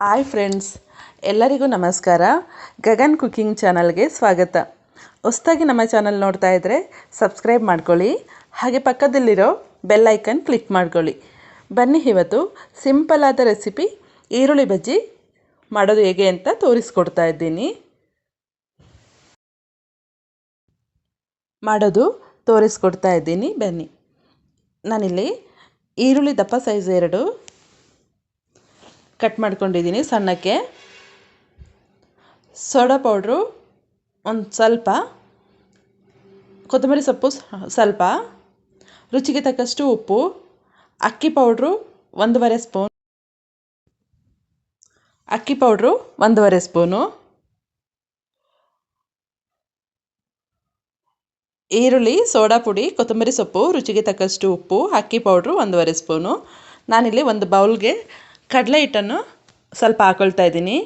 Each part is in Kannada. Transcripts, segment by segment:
ಹಾಯ್ ಫ್ರೆಂಡ್ಸ್ ಎಲ್ಲರಿಗೂ ನಮಸ್ಕಾರ. ಗಗನ್ ಕುಕಿಂಗ್ ಚಾನಲ್ಗೆ ಸ್ವಾಗತ. ಹೊಸದಾಗಿ ನಮ್ಮ ಚಾನಲ್ ನೋಡ್ತಾ ಇದ್ದರೆ ಸಬ್ಸ್ಕ್ರೈಬ್ ಮಾಡ್ಕೊಳ್ಳಿ. ಹಾಗೆ ಪಕ್ಕದಲ್ಲಿರೋ ಬೆಲ್ ಐಕನ್ ಕ್ಲಿಕ್ ಮಾಡ್ಕೊಳ್ಳಿ. ಬನ್ನಿ ಇವತ್ತು ಸಿಂಪಲ್ ಆದ ರೆಸಿಪಿ ಈರುಳ್ಳಿ ಬಜ್ಜಿ ಮಾಡೋದು ಹೇಗೆ ಅಂತ ತೋರಿಸ್ಕೊಡ್ತಾ ಇದ್ದೀನಿ. ಮಾಡೋದು ತೋರಿಸ್ಕೊಡ್ತಾ ಇದ್ದೀನಿ. ಬನ್ನಿ. ನಾನಿಲ್ಲಿ ಈರುಳ್ಳಿ ದಪ್ಪ ಸೈಜ್ ಎರಡು ಕಟ್ ಮಾಡ್ಕೊಂಡಿದ್ದೀನಿ ಸಣ್ಣಕ್ಕೆ. ಸೋಡಾ ಪೌಡ್ರು ಒಂದು ಸ್ವಲ್ಪ. ಕೊತ್ತಂಬರಿ ಸೊಪ್ಪು ಸ್ವಲ್ಪ. ರುಚಿಗೆ ತಕ್ಕಷ್ಟು ಉಪ್ಪು. ಅಕ್ಕಿ ಪೌಡ್ರು ಒಂದೂವರೆ ಸ್ಪೂನ್. ಅಕ್ಕಿ ಪೌಡ್ರು ಒಂದೂವರೆ ಸ್ಪೂನು. ಈರುಳ್ಳಿ, ಸೋಡಾ ಪುಡಿ, ಕೊತ್ತಂಬರಿ ಸೊಪ್ಪು, ರುಚಿಗೆ ತಕ್ಕಷ್ಟು ಉಪ್ಪು, ಅಕ್ಕಿ ಪೌಡ್ರು ಒಂದೂವರೆ ಸ್ಪೂನು. ನಾನಿಲ್ಲಿ ಒಂದು ಬೌಲ್ಗೆ ಕಡಲೆ ಹಿಟ್ಟನ್ನು ಸ್ವಲ್ಪ ಹಾಕೊಳ್ತಾ ಇದ್ದೀನಿ.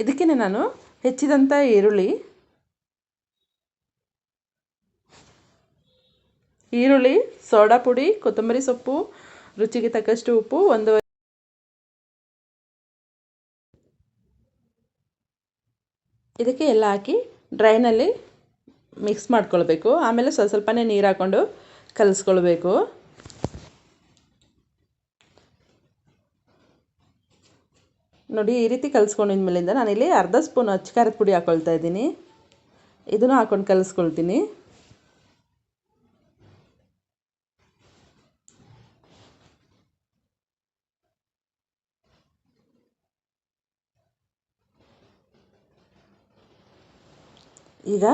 ಇದಕ್ಕೆ ನಾನು ಹೆಚ್ಚಿದಂಥ ಈರುಳ್ಳಿ. ಈರುಳ್ಳಿ, ಸೋಡಾ ಪುಡಿ, ಕೊತ್ತಂಬರಿ ಸೊಪ್ಪು, ರುಚಿಗೆ ತಕ್ಕಷ್ಟು ಉಪ್ಪು ಒಂದು ಇದಕ್ಕೆ ಎಲ್ಲ ಹಾಕಿ ಡ್ರೈನಲ್ಲಿ ಮಿಕ್ಸ್ ಮಾಡ್ಕೊಳ್ಬೇಕು. ಆಮೇಲೆ ಸ್ವಲ್ಪ ಸ್ವಲ್ಪನೇ ನೀರು ಹಾಕ್ಕೊಂಡು ಕಲಿಸ್ಕೊಳ್ಬೇಕು. ನೋಡಿ, ಈ ರೀತಿ ಕಲಿಸ್ಕೊಂಡಿದ್ಮೇಲಿಂದ ನಾನಿಲ್ಲಿ ಅರ್ಧ ಸ್ಪೂನ್ ಖಾರದ ಪುಡಿ ಹಾಕ್ಕೊಳ್ತಾ ಇದ್ದೀನಿ. ಇದನ್ನು ಹಾಕ್ಕೊಂಡು ಕಲಿಸ್ಕೊಳ್ತೀನಿ. ಈಗ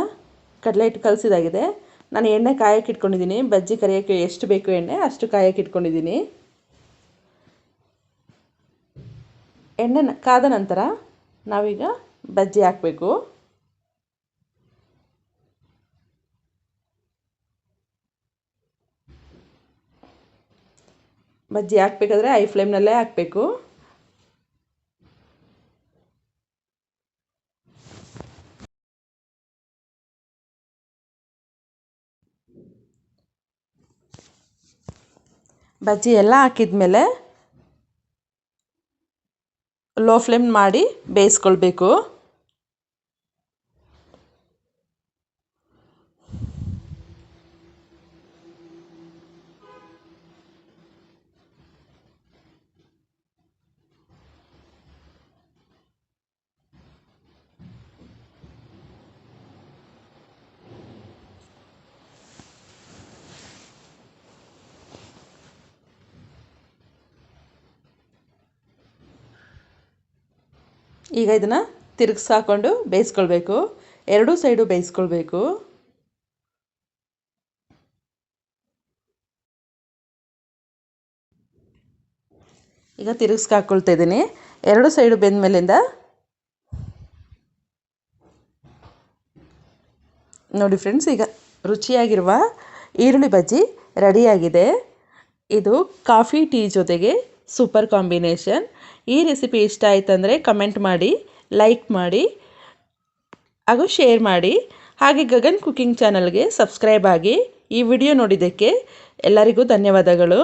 ಕಡಲೆ ಹಿಟ್ಟು ಕಲಸಿದಾಗಿದೆ. ನಾನು ಎಣ್ಣೆ ಕಾಯಕ್ಕೆ ಇಟ್ಕೊಂಡಿದ್ದೀನಿ. ಬಜ್ಜಿ ಕರಿಯೋಕ್ಕೆ ಎಷ್ಟು ಬೇಕು ಎಣ್ಣೆ, ಅಷ್ಟು ಕಾಯಕ್ಕೆ ಇಟ್ಕೊಂಡಿದ್ದೀನಿ. ಎಣ್ಣೆ ಕಾದ ನಂತರ ನಾವೀಗ ಬಜ್ಜಿ ಹಾಕಬೇಕು. ಬಜ್ಜಿ ಹಾಕ್ಬೇಕಾದ್ರೆ ಐ ಫ್ಲೇಮ್ನಲ್ಲೇ ಹಾಕಬೇಕು. ಬಜ್ಜಿ ಎಲ್ಲ ಹಾಕಿದ್ಮೇಲೆ ಲೋ ಫ್ಲೇಮ್ ಮಾಡಿ ಬೇಯಿಸ್ಕೊಳ್ಬೇಕು. ಈಗ ಇದನ್ನು ತಿರುಗಿಸಾಕೊಂಡು ಬೇಯಿಸ್ಕೊಳ್ಬೇಕು. ಎರಡೂ ಸೈಡು ಬೇಯಿಸ್ಕೊಳ್ಬೇಕು. ಈಗ ತಿರುಗಿಸ್ಕಾಕೊಳ್ತಾ ಇದ್ದೀನಿ. ಎರಡು ಸೈಡು ಬೆಂದ ಮೇಲಿಂದ ನೋಡಿ ಫ್ರೆಂಡ್ಸ್, ಈಗ ರುಚಿಯಾಗಿರುವ ಈರುಳ್ಳಿ ಬಜ್ಜಿ ರೆಡಿಯಾಗಿದೆ. ಇದು ಕಾಫಿ ಟೀ ಜೊತೆಗೆ ಸೂಪರ್ ಕಾಂಬಿನೇಷನ್. ಈ ರೆಸಿಪಿ ಇಷ್ಟ ಆಯ್ತಂದರೆ ಕಮೆಂಟ್ ಮಾಡಿ, ಲೈಕ್ ಮಾಡಿ, ಹಾಗೂ ಶೇರ್ ಮಾಡಿ. ಹಾಗೆ ಗಗನ್ ಕುಕಿಂಗ್ ಚಾನಲ್ಗೆ ಸಬ್ಸ್ಕ್ರೈಬ್ ಆಗಿ ಈ ವಿಡಿಯೋ ನೋಡಿದ್ದಕ್ಕೆ ಎಲ್ಲರಿಗೂ ಧನ್ಯವಾದಗಳು.